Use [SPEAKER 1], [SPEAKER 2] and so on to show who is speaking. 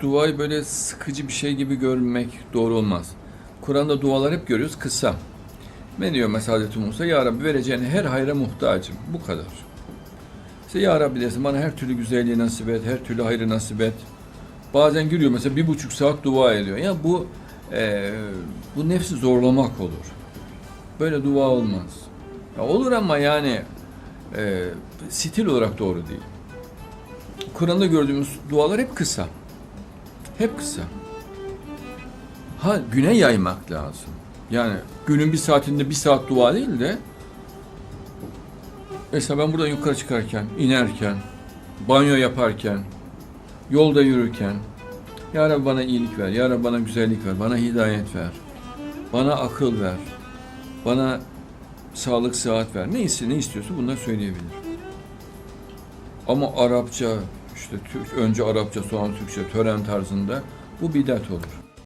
[SPEAKER 1] duayı böyle sıkıcı bir şey gibi görmek doğru olmaz. Kur'an'da dualar hep görüyoruz kısa. Ne diyor mesela Hazreti Musa? Ya Rabbi vereceğin her hayra muhtacım. Bu kadar. İşte Ya Rabbi desin bana her türlü güzelliği nasip et, her türlü hayrı nasip et. Bazen giriyor mesela bir buçuk saat dua ediyor. Ya bu e, bu nefsi zorlamak olur. Böyle dua olmaz. Ya olur ama yani e, stil olarak doğru değil. Kur'an'da gördüğümüz dualar hep kısa. Hep kısa. Ha güne yaymak lazım. Yani günün bir saatinde bir saat dua değil de mesela ben buradan yukarı çıkarken, inerken, banyo yaparken, yolda yürürken Ya Rabbi bana iyilik ver, Ya Rabbi bana güzellik ver, bana hidayet ver, bana akıl ver, bana sağlık, sıhhat ver. Neyse ne istiyorsa bunları söyleyebilir. Ama Arapça, işte Türk, önce Arapça sonra Türkçe tören tarzında bu bidat olur.